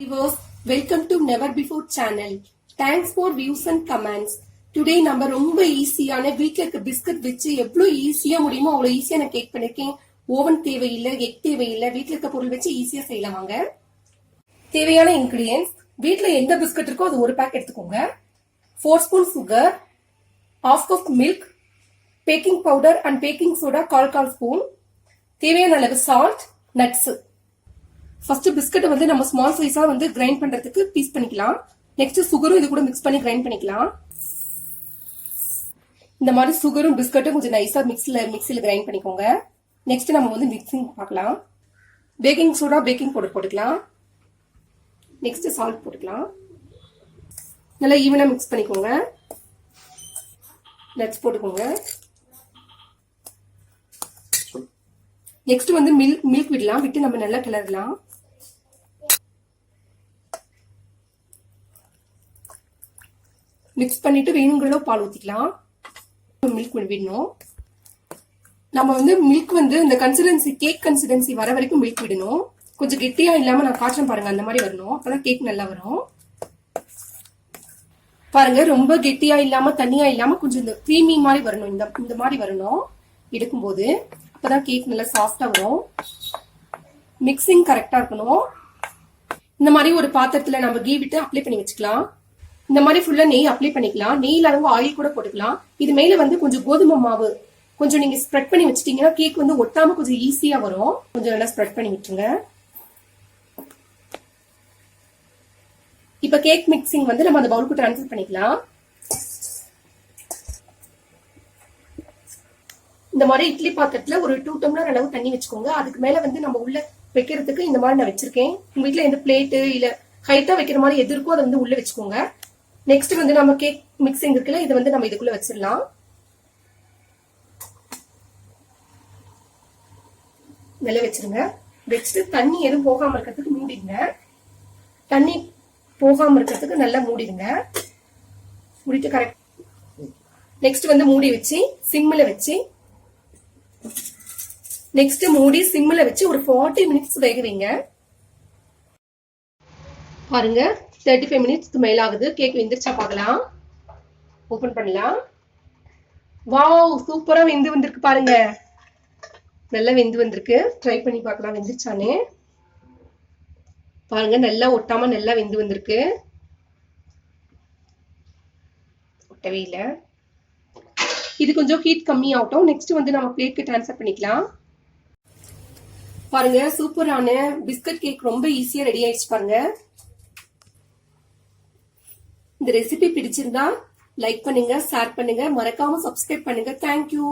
viewers, welcome to Never Before channel. Thanks for views and comments. Today நம்ம ரொம்ப ஈஸியான வீட்டில் இருக்க பிஸ்கட் வச்சு எவ்வளோ ஈஸியாக முடியுமோ அவ்வளோ ஈஸியாக நான் கேக் பண்ணிருக்கேன். ஓவன் தேவையில்லை எக் தேவையில்லை வீட்டில் இருக்க பொருள் வச்சு ஈஸியாக செய்யலாம் வாங்க. தேவையான இன்க்ரீடியன்ஸ் வீட்டில் எந்த பிஸ்கட் இருக்கோ அது ஒரு பேக் எடுத்துக்கோங்க. Four spoon sugar half cup milk baking powder and baking soda கால் கால் ஸ்பூன் தேவையான அளவு சால்ட் நட்ஸு ஃபர்ஸ்ட் பிஸ்கட்டை வந்து நம்ம ஸ்மால் சைஸா வந்து கிரைண்ட் பண்றதுக்கு பீஸ் பண்ணிக்கலாம். நெக்ஸ்ட் சுகரும் இது கூட மிக்ஸ் பண்ணி கிரைண்ட் பண்ணிக்கலாம். இந்த மாதிரி சுகரும் பிஸ்கட்டும் கொஞ்சம் நைஸா மிக்ஸில் மிக்ஸியில் கிரைண்ட் பண்ணிக்கோங்க. நெக்ஸ்ட் நம்ம வந்து மிக்சிங் பார்க்கலாம். பேக்கிங் சோடா பேக்கிங் பவுடர் போட்டுக்கலாம். நெக்ஸ்ட் சால்ட் போட்டுக்கலாம். நல்லா ஈவனா மிக்ஸ் பண்ணிக்கோங்க. நட்ஸ் போட்டுக்கோங்க. நெக்ஸ்ட் வந்து மில்க் மில்க் விடலாம். விட்டு நம்ம நல்லா கிளறலாம். மிக்ஸ் பண்ணிட்டு வேணுங்களோ பால் ஊற்றிக்கலாம் மில்க் விடணும். நம்ம வந்து மில்க் வந்து இந்த கன்சிடென்சி கேக் கன்சிடென்சி வர வரைக்கும் மில்க் விடணும். கொஞ்சம் கெட்டியா இல்லாம நான் காய்ச்சல் பாருங்க அந்த மாதிரி வரணும். அப்பதான் கேக் நல்லா வரும். பாருங்க ரொம்ப கெட்டியா இல்லாம தண்ணியா இல்லாம கொஞ்சம் இந்த க்ரீமி மாதிரி வரணும். இந்த இந்த மாதிரி வரணும். எடுக்கும்போது அப்பதான் கேக் நல்லா சாஃப்டா வரும். மிக்சிங் கரெக்டா இருக்கணும். இந்த மாதிரி ஒரு பாத்திரத்துல நம்ம கீ விட்டு அப்ளை பண்ணி வச்சுக்கலாம். இந்த மாதிரி ஃபுல்லா நெய் அப்ளை பண்ணிக்கலாம். நெய்ல அளவு ஆயில் கூட போட்டுக்கலாம். இது மேல வந்து கொஞ்சம் கோதுமை மாவு கொஞ்சம் நீங்க ஸ்ப்ரெட் பண்ணி வச்சிட்டீங்கன்னா கேக் வந்து ஒட்டாம கொஞ்சம் ஈஸியா வரும். கொஞ்சம் நல்லா ஸ்ப்ரெட் பண்ணி விட்டுருங்க. இப்ப கேக் மிக்சிங் வந்து நம்ம அந்த பவுலுக்கு ட்ரான்ஸ்ஃபர் பண்ணிக்கலாம். இந்த மாதிரி இட்லி பாத்திரத்துல ஒரு டூ டம்ளர் அளவு தண்ணி வச்சுக்கோங்க. அதுக்கு மேல வந்து நம்ம உள்ள வைக்கிறதுக்கு இந்த மாதிரி நான் வச்சிருக்கேன். உங்க வீட்டுல எந்த பிளேட்டு இல்ல ஹைட்டா வைக்கிற மாதிரி எது இருக்கோ அதை வந்து உள்ள வச்சுக்கோங்க. நெக்ஸ்ட் வந்து நம்ம கேக் மிக்சிங் இருக்குல்ல இது வந்து நம்ம இதுக்குள்ள வச்சிடலாம். வெளில வச்சிருங்க. வச்சுட்டு தண்ணி எதுவும் போகாம இருக்கிறதுக்கு மூடிடுங்க. தண்ணி போகாம இருக்கிறதுக்கு நல்லா மூடிடுங்க. மூடிட்டு கரெக்ட் நெக்ஸ்ட் வந்து மூடி வச்சு சிம்மில் வச்சு. நெக்ஸ்ட் மூடி சிம்மில் வச்சு ஒரு ஃபார்ட்டி மினிட்ஸ் வேக வைங்க. பாருங்க. தேர்ட்டி ஃபைவ் மினிட்ஸ்க்கு மேல ஆகுது. கேக் வெந்துருச்சா பார்க்கலாம். ஓபன் பண்ணலாம். வாவ் சூப்பரா வெந்து வந்திருக்கு பாருங்க. நல்லா வெந்து வந்திருக்கு. ட்ரை பண்ணி பார்க்கலாம். வெந்துருச்சானே? பாருங்க நல்லா ஒட்டாம நல்லா வெந்து வந்திருக்கு. ஒட்டவே இல்லை. இது கொஞ்சம் ஹீட் கம்மி ஆகட்டும் நெக்ஸ்ட் வந்து நம்ம பிளேட்க்கு ட்ரான்ஸ்ஃபர் பண்ணிக்கலாம். பாருங்க சூப்பரான பிஸ்கட் கேக் ரொம்ப ஈஸியா ரெடி ஆயிடுச்சு பாருங்க. இந்த ரெசிபி பிடிச்சிருந்தா லைக் பண்ணுங்க ஷேர் பண்ணுங்க. மறக்காம சப்ஸ்கிரைப் பண்ணுங்க. தேங்க்யூ